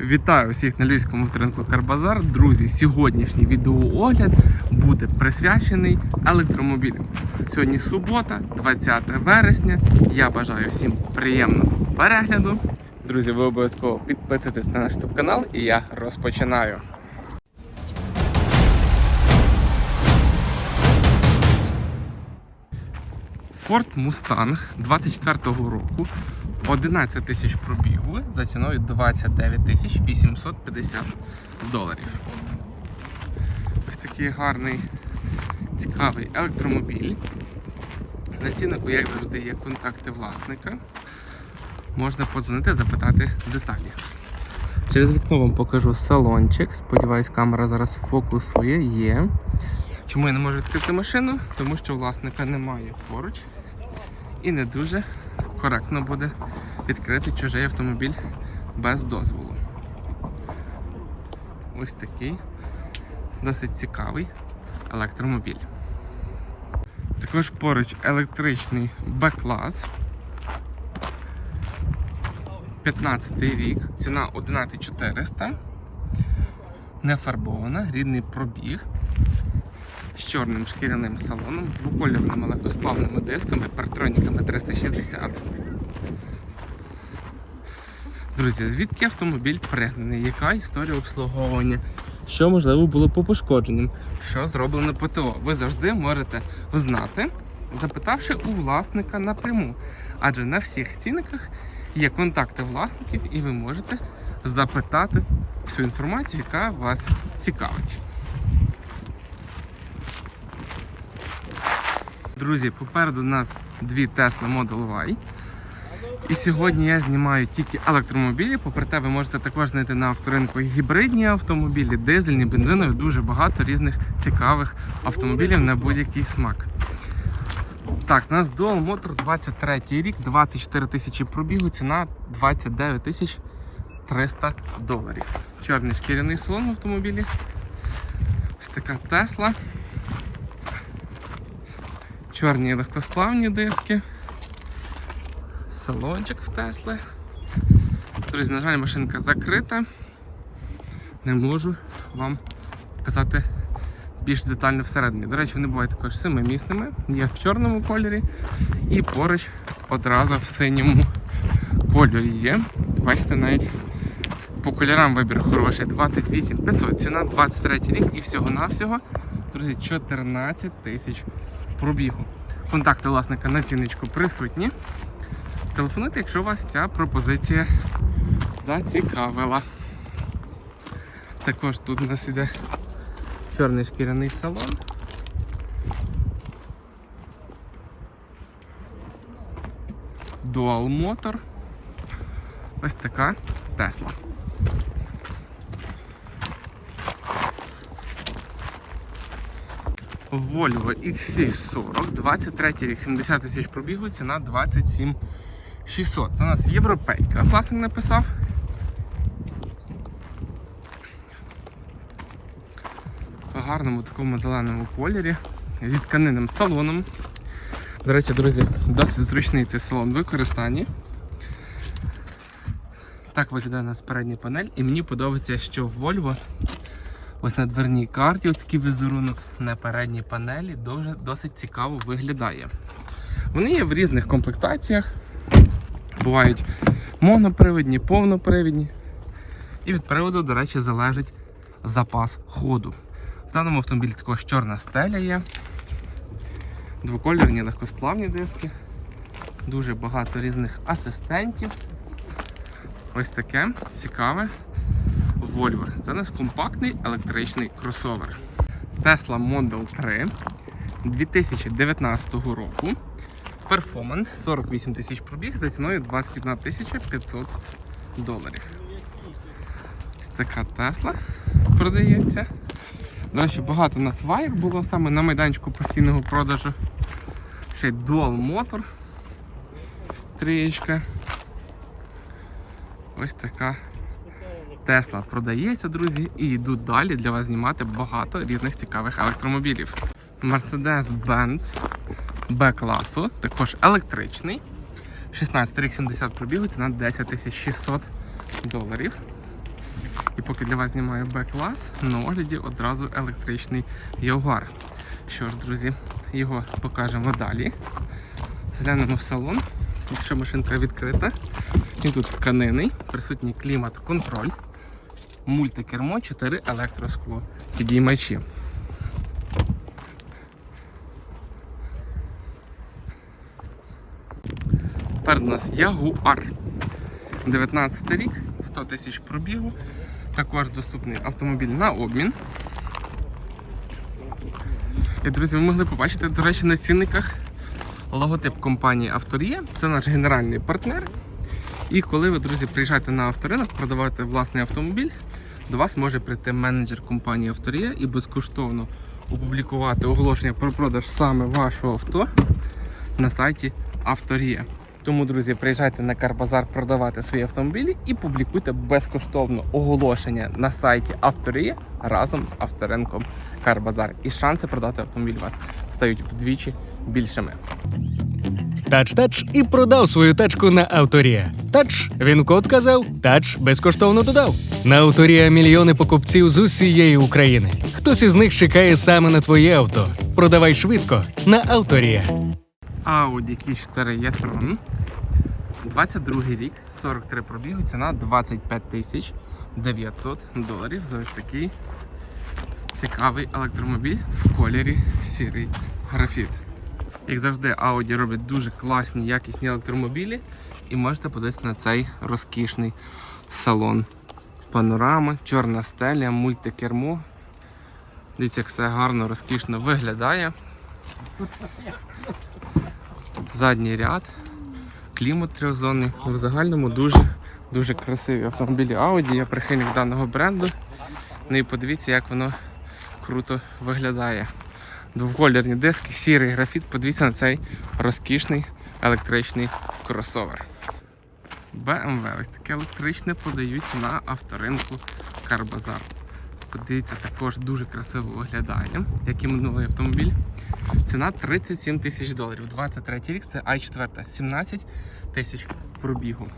Вітаю всіх на Львівському авторинку Карбазар. Друзі, сьогоднішній відеоогляд буде присвячений електромобілям. Сьогодні субота, 20 вересня. Я бажаю всім приємного перегляду. Друзі, ви обов'язково підписуйтесь на наш YouTube канал і я розпочинаю. Ford Mustang 24-го року 11 тисяч пробігу за ціною 29 тисяч 850 доларів. Ось такий гарний, цікавий електромобіль. На ціннику, як завжди, є контакти власника. Можна подзвонити, запитати деталі. Через вікно вам покажу салончик. Сподіваюсь, камера зараз фокусує. Є. Чому я не можу відкрити машину? Тому що власника немає поруч. І не дуже коректно буде відкрити чужий автомобіль без дозволу. Ось такий досить цікавий електромобіль. Також поруч електричний Б-клас. 15 рік, ціна 11400. Не фарбована, рідний пробіг з чорним шкіряним салоном, двокольорними легкосплавними дисками, партроніками 360. Друзі, звідки автомобіль пригнаний? Яка історія обслуговування? Що можливо було по пошкодженням? Що зроблено ПТО? Ви завжди можете знати, запитавши у власника напряму. Адже на всіх цінниках є контакти власників, і ви можете запитати всю інформацію, яка вас цікавить. Друзі, попереду нас дві Tesla Model Y. І сьогодні я знімаю тільки електромобілі. Попри те, ви можете також знайти на авторинку гібридні автомобілі, дизельні, бензинові, дуже багато різних цікавих автомобілів на будь-який смак. Так, у нас Dual Motor 23 рік, 24 тисячі пробігу, ціна 29 тисяч 300 доларів. Чорний шкіряний салон в автомобілі. Ось така Тесла. Чорні легкосплавні диски. Салончик в Тесли. Друзі, на жаль, машинка закрита. Не можу вам показати більш детально всередині. До речі, вони бувають також семимісними, є в чорному кольорі і поруч одразу в синьому кольорі є. Бачите, навіть по кольорам вибір хороший. 28 500, ціна 23 рік і всього-навсього, друзі, 14 тисяч пробігу. Контакти власника на ціночку присутні. Телефонуйте, якщо вас ця пропозиція зацікавила. Також тут у нас іде чорний шкіряний салон. Dual Motor. Ось така Тесла. Volvo XC40, 23 рік, 70 тисяч пробігу, ціна 27 600. Це у нас європейка. Власник написав. В гарному такому зеленому кольорі зі тканинним салоном. До речі, друзі, досить зручний цей салон в використанні. Так виглядає у нас передня панель, і мені подобається, що Volvo ось на дверній карті ось такий візерунок на передній панелі дуже, досить цікаво виглядає. Вони є в різних комплектаціях. Бувають монопривідні, повнопривідні. І від приводу, до речі, залежить запас ходу. В даному автомобілі також чорна стеля є. Двокольорні легкосплавні диски. Дуже багато різних асистентів. Ось таке цікаве Volvo. Це у нас компактний електричний кросовер. Tesla Model 3 2019 року. Перформанс 48 тисяч пробіг за ціною 21 тисяча 500 доларів. Ось така Тесла продається. До речі, багато у нас вайр було саме на майданчику постійного продажу. Ще Dual Motor. Трієчка. Ось така Тесла продається, друзі, і йду далі для вас знімати багато різних цікавих електромобілів. Mercedes-Benz Б-класу, також електричний. 16 рік 70 пробігу, ціна 10 600 доларів. І поки для вас знімаю Б-клас, на огляді одразу електричний Ягуар. Що ж, друзі, його покажемо далі. Заглянемо в салон. Якщо машинка відкрита, він тут тканинний, присутній клімат-контроль, мультикермо, 4 електроскло, підіймачі. Тепер у нас Ягуар. 19 рік, 100 тисяч пробігу. Також доступний автомобіль на обмін. І, друзі, ви могли побачити, до речі, на цінниках логотип компанії Авторія. Це наш генеральний партнер. І коли ви, друзі, приїжджаєте на авторинок, продавати власний автомобіль, до вас може прийти менеджер компанії Авторія і безкоштовно опублікувати оголошення про продаж саме вашого авто на сайті Авторія. Тому, друзі, приїжджайте на Карбазар продавати свої автомобілі і публікуйте безкоштовно оголошення на сайті Авторія разом з авторинком Карбазар. І шанси продати автомобіль у вас стають вдвічі більшими. Тач-тач і продав свою тачку на Авторія. Тач, він код казав, тач безкоштовно додав. На Авторія мільйони покупців з усієї України. Хтось із них чекає саме на твоє авто. Продавай швидко на Авторія. Audi Q4 e-tron. 22 рік, 43 пробігу, ціна 25 тисяч 900 доларів за ось такий цікавий електромобіль в кольорі сірий графіт. Як завжди, Audi робить дуже класні, якісні електромобілі, і можете подивитися на цей розкішний салон. Панорама, чорна стеля, мультикермо. Дивіться, як все гарно, розкішно виглядає. Задній ряд, клімат трьохзонний. В загальному дуже дуже красиві автомобілі Audi. Я прихильник даного бренду. Ну і подивіться, як воно круто виглядає. Двокольорні диски, сірий графіт. Подивіться на цей розкішний електричний кросовер. BMW ось таке електричне подають на авторинку Карбазар. Подивіться, також дуже красиво виглядає, як і минулий автомобіль. Ціна 37 тисяч доларів. 23 рік це i4, 17 тисяч пробігу.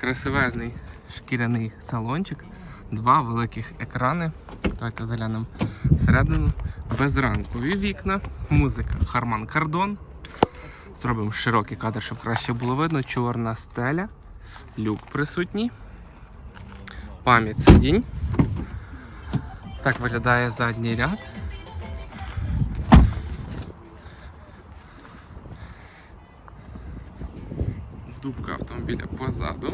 Красивезний шкіряний салончик, два великих екрани. Давайте заглянемо всередину. Безранкові вікна, музика Harman Kardon. Зробимо широкий кадр, щоб краще було видно. Чорна стеля, люк присутній, пам'ять сидінь. Так виглядає задній ряд. Дубка автомобіля позаду.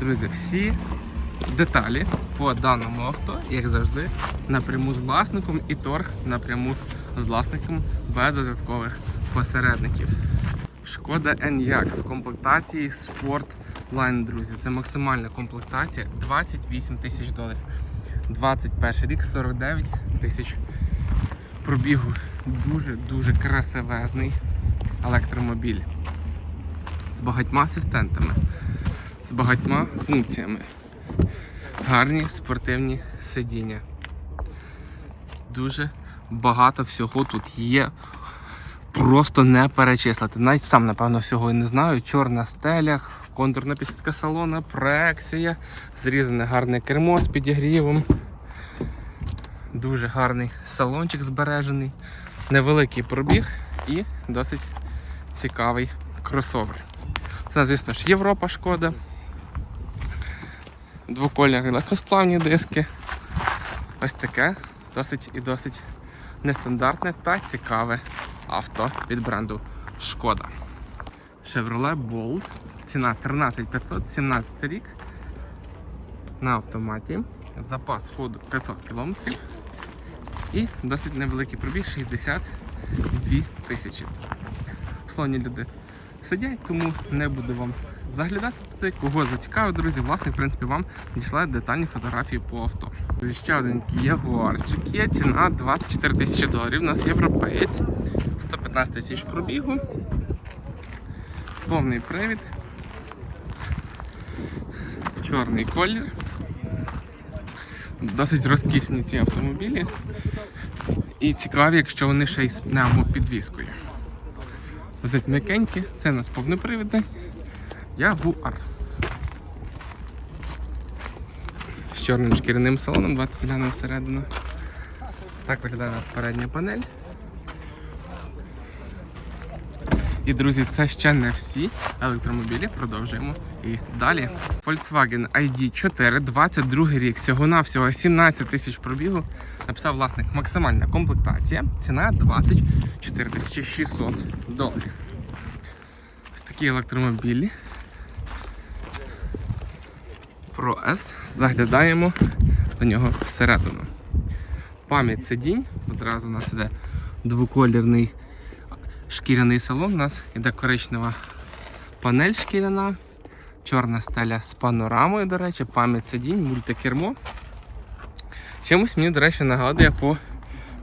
Друзі, всі деталі по даному авто, як завжди, напряму з власником і торг напряму з власником без додаткових посередників. Шкода Enyaq в комплектації Sport Line, друзі. Це максимальна комплектація 28 тисяч доларів. 21 рік 49 тисяч пробігу. Дуже-дуже красивезний електромобіль. З багатьма асистентами, з багатьма функціями. Гарні спортивні сидіння. Дуже багато всього тут є. Просто не перечислити. Навіть сам, напевно, всього і не знаю. Чорна стеля, контурна підсвітка салона, проекція, зрізане гарне кермо з підігрівом. Дуже гарний салончик збережений, невеликий пробіг і досить цікавий кросовер. Це, звісно ж, Європа шкода. Двокольні легкосплавні диски. Ось таке досить і досить нестандартне та цікаве авто від бренду Шкода. Chevrolet Bolt. Ціна 13500, 17 рік. На автоматі. Запас ходу 500 км. І досить невеликий пробіг 62 тисячі. В салоні люди сидять, тому не буду вам заглядати туди. Кого зацікавить, друзі, власне, в принципі, вам надішлає детальні фотографії по авто. Ще один ягуарчик є, ціна 24 тисячі доларів. У нас європеєць, 115 тисяч пробігу, повний привід, чорний колір. Досить розкішні ці автомобілі. І цікаві, якщо вони ще й з пневмопідвіскою. Досить м'якенькі, це у нас повнопривідний Ягуар. З чорним шкіряним салоном, 20 глянув всередину. Так виглядає у нас передня панель. І, друзі, це ще не всі електромобілі. Продовжуємо і далі. Volkswagen ID4, 22 рік, всього-навсього 17 тисяч пробігу. Написав власник максимальна комплектація. Ціна 24 600 доларів. Ось такі електромобілі. Pro S. Заглядаємо до нього всередину. Пам'ять сидінь. Одразу у нас іде двоколірний шкіряний салон. У нас іде коричнева панель шкіряна, чорна стеля з панорамою, до речі, пам'ять сидінь, мультикермо. Чимось мені, до речі, нагадує по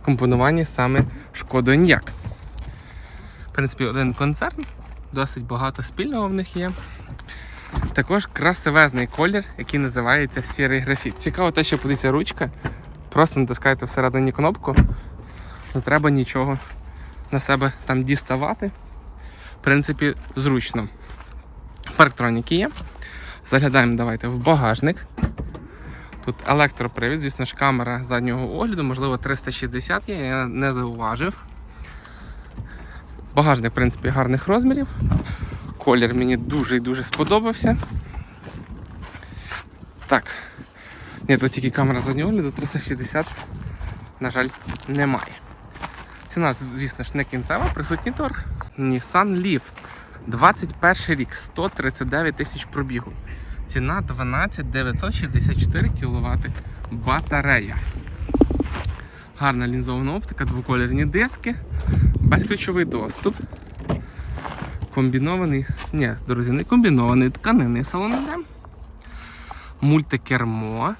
компонуванні саме Шкода Enyaq. В принципі, один концерн, досить багато спільного в них є. Також красивезний колір, який називається сірий графіт. Цікаво те, що подивіться ручка. Просто натискаєте всередині кнопку, не треба нічого на себе там діставати. В принципі, зручно. Парктроніки є. Заглядаємо давайте в багажник. Тут електропривід, звісно ж, камера заднього огляду, можливо, 360 є, я не зауважив. Багажник, в принципі, гарних розмірів. Колір мені дуже і дуже сподобався. Так. Ні, тут тільки камера заднього огляду, 360, на жаль, немає. Ціна, звісно ж, не кінцева, присутній торг. Nissan Leaf. 21 рік, 139 тисяч пробігу. Ціна 12 964 кВт батарея. Гарна лінзована оптика, двоколірні диски, безключовий доступ. Комбінований, ні, друзі, не комбінований тканинний салон іде. Мультикермо.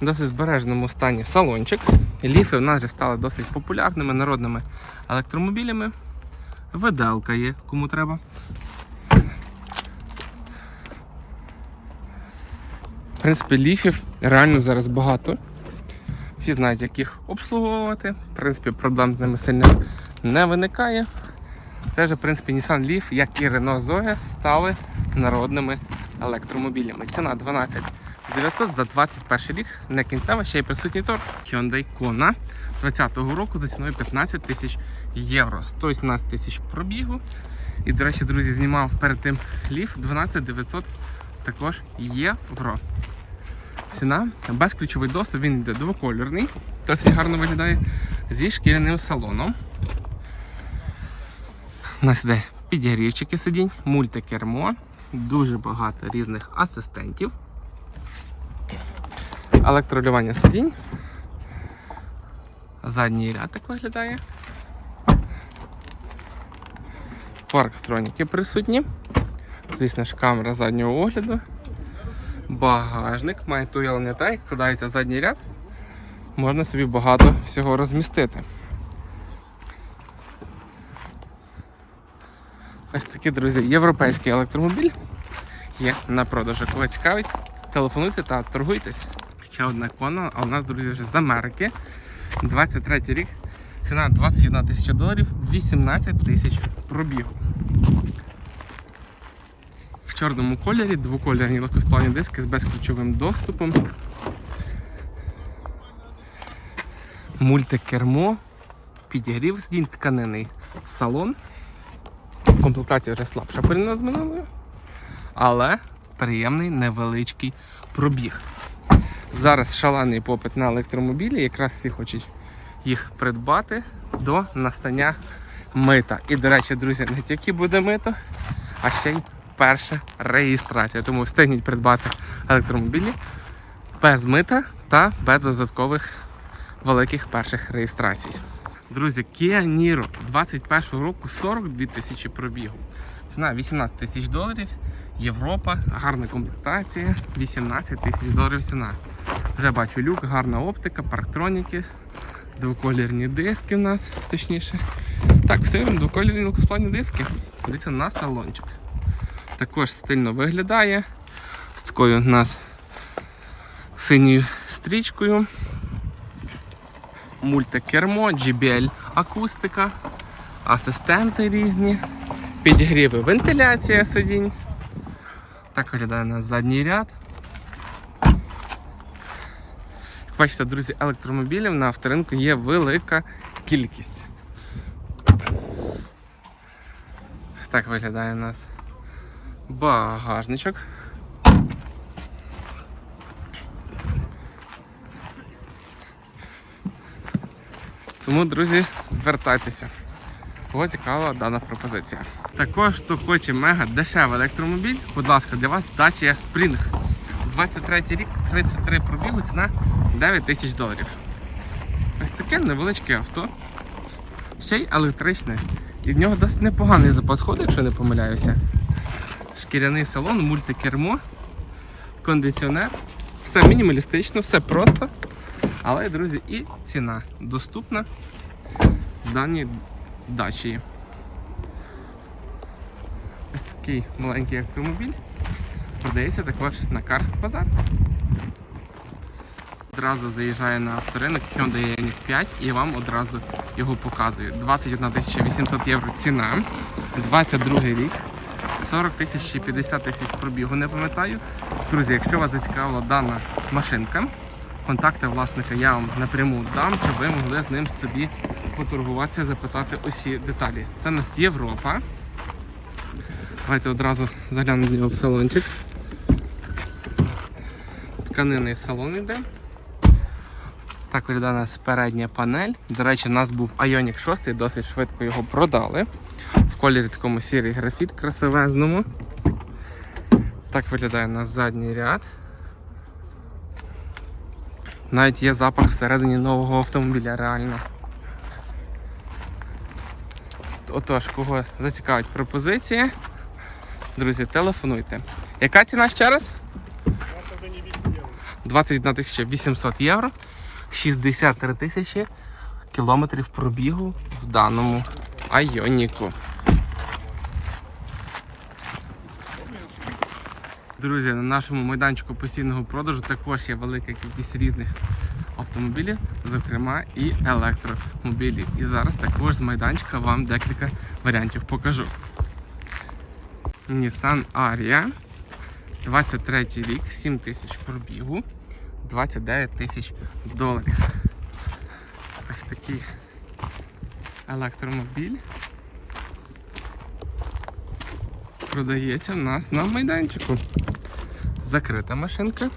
В досить збереженому стані салончик. Ліфи в нас вже стали досить популярними народними електромобілями. Виделка є, кому треба. В принципі, ліфів реально зараз багато. Всі знають, як їх обслуговувати. В принципі, проблем з ними сильно не виникає. Це вже, в принципі, Nissan Leaf, як і Renault Zoe, стали народними електромобілями. Ціна 12 900 за 21 рік, не кінцева, ще й присутній торг. Hyundai Kona 20-го року за ціною 15 тисяч євро, 118 тисяч пробігу. І, до речі, друзі, знімав перед тим Leaf 12 900 також євро. Ціна, безключовий доступ, він йде двокольорний, досить гарно виглядає зі шкіряним салоном. У нас іде підігрівчики сидінь, мультикермо, дуже багато різних асистентів. Електролювання сидінь. Задній ряд так виглядає. Парктроніки присутні. Звісно ж, камера заднього огляду. Багажник має туялення так, вкладається задній ряд. Можна собі багато всього розмістити. Ось такі, друзі, європейський електромобіль є на продажу. Коли цікавить, телефонуйте та торгуйтесь. Ще одна кона, а у нас, друзі, вже з Америки. 23 рік. Ціна 21 тисяча доларів, 18 тисяч пробігу. Чорному кольорі, двокольорні легкосплавні диски з безключовим доступом. Мультикермо, підігрів сидінь, тканинний салон. Комплектація вже слабша порівняно з минулою, але приємний невеличкий пробіг. Зараз шалений попит на електромобілі, якраз всі хочуть їх придбати до настання мита. І, до речі, друзі, не тільки буде мито, а ще й перша реєстрація. Тому встигніть придбати електромобілі без мита та без додаткових великих перших реєстрацій. Друзі, Kia Niro 21 року 42 тисячі пробігу. Ціна 18 тисяч доларів. Європа, гарна комплектація, 18 тисяч доларів ціна. Вже бачу люк, гарна оптика, парктроніки, двоколірні диски в нас, точніше. Так, все, двоколірні легкосплавні диски. Дивіться на салончик. Також стильно виглядає. З такою у нас синьою стрічкою. Мультикермо, JBL акустика, асистенти різні, підігріви, вентиляція сидінь. Так виглядає у нас задній ряд. Як бачите, друзі, електромобілів на авторинку є велика кількість. Так виглядає у нас багажничок. Тому, друзі, звертайтеся. Кого цікава дана пропозиція. Також, хто хоче мега дешевий електромобіль, будь ласка, для вас Dacia Spring. 23 рік, 33 пробігу, ціна 9 тисяч доларів. Ось таке невеличке авто. Ще й електричне. І в нього досить непоганий запас ходу, якщо не помиляюся. Шкіряний салон, мультикермо, кондиціонер. Все мінімалістично, все просто. Але, друзі, і ціна доступна в даній дачі. Ось такий маленький автомобіль продається також на Bazaar. Одразу заїжджає на авторинок Hyundai Ioniq 5 і вам одразу його показую. 21 800 євро ціна, 22 рік, 40 тисяч чи 50 тисяч пробігу, не пам'ятаю. Друзі, якщо вас зацікавила дана машинка, контакти власника я вам напряму дам, щоб ви могли з ним собі поторгуватися, запитати усі деталі. Це у нас Європа. Давайте одразу заглянемо до нього в салончик. Тканинний салон йде. Так виглядає у нас передня панель. До речі, у нас був Ioniq 6, досить швидко його продали. В кольорі такому сірий графіт красивезному. Так виглядає у нас задній ряд. Навіть є запах всередині нового автомобіля, реально. Отож, кого зацікавить пропозиція, друзі, телефонуйте. Яка ціна ще раз? 21 800 євро, 63 тисячі кілометрів пробігу в даному айоніку. Друзі, на нашому майданчику постійного продажу також є велика кількість різних автомобілів, зокрема і електромобілів. І зараз також з майданчика вам декілька варіантів покажу. Nissan Aria, 23 рік, 7 тисяч пробігу, 29 тисяч доларів. Ось такий електромобіль. Продається в нас на майданчику. Закрита машинка.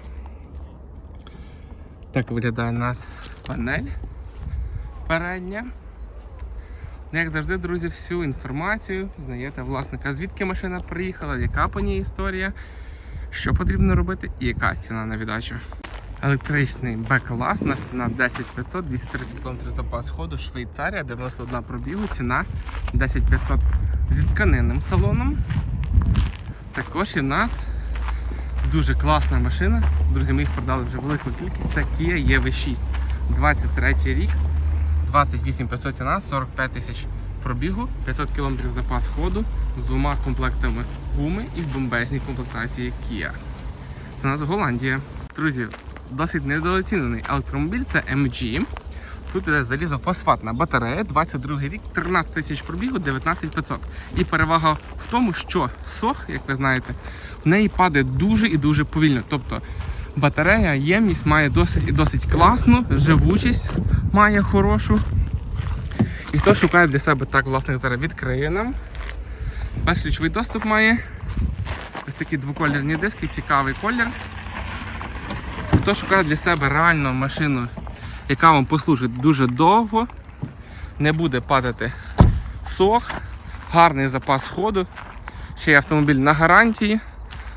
Так виглядає у нас панель передня. Ну, Як завжди, друзі, всю інформацію знаєте власника, звідки машина приїхала, яка по ній історія, що потрібно робити і яка ціна на віддачу. Електричний Б-клас, у нас ціна 10500, 230 км запас ходу, Швейцарія, 91 пробігу, ціна 10500 зі тканинним салоном. Також і в нас дуже класна машина. Друзі, ми їх продали вже велику кількість. Це Kia EV6. 23 рік, 28 500 ціна, 45 тисяч пробігу, 500 км запас ходу з двома комплектами гуми і в бомбезній комплектації Kia. Це у нас Голландія. Друзі, досить недооцінений електромобіль це MG. Тут іде залізофосфатна батарея, 22 рік, 13 тисяч пробігу, 19 500. І перевага в тому, що сох, як ви знаєте, в неї падає дуже і дуже повільно. Тобто батарея, ємність має досить і досить класну, живучість має хорошу. І хто шукає для себе так, власник зараз відкриє нам. Безключовий доступ має. Ось такі двоколірні диски, цікавий колір. Хто шукає для себе реальну машину, яка вам послужить дуже довго, не буде падати сох, гарний запас ходу, ще й автомобіль на гарантії.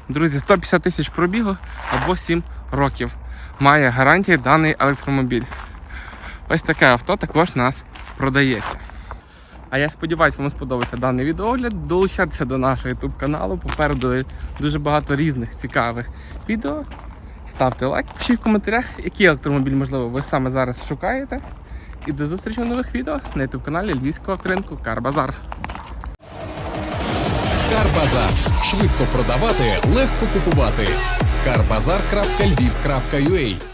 Друзі, 150 тисяч пробігу або 7 років має гарантії даний електромобіль. Ось таке авто також у нас продається. А я сподіваюся, вам сподобався даний відеогляд. Долучайтеся до нашого YouTube каналу. Попереду дуже багато різних цікавих відео. Ставте лайк, пишіть в коментарях, який електромобіль, можливо, ви саме зараз шукаєте. І до зустрічі в нових відео на YouTube каналі Львівського авторинку Карбазар. Карбазар. Швидко продавати, легко купувати. Карбазар.львів.ua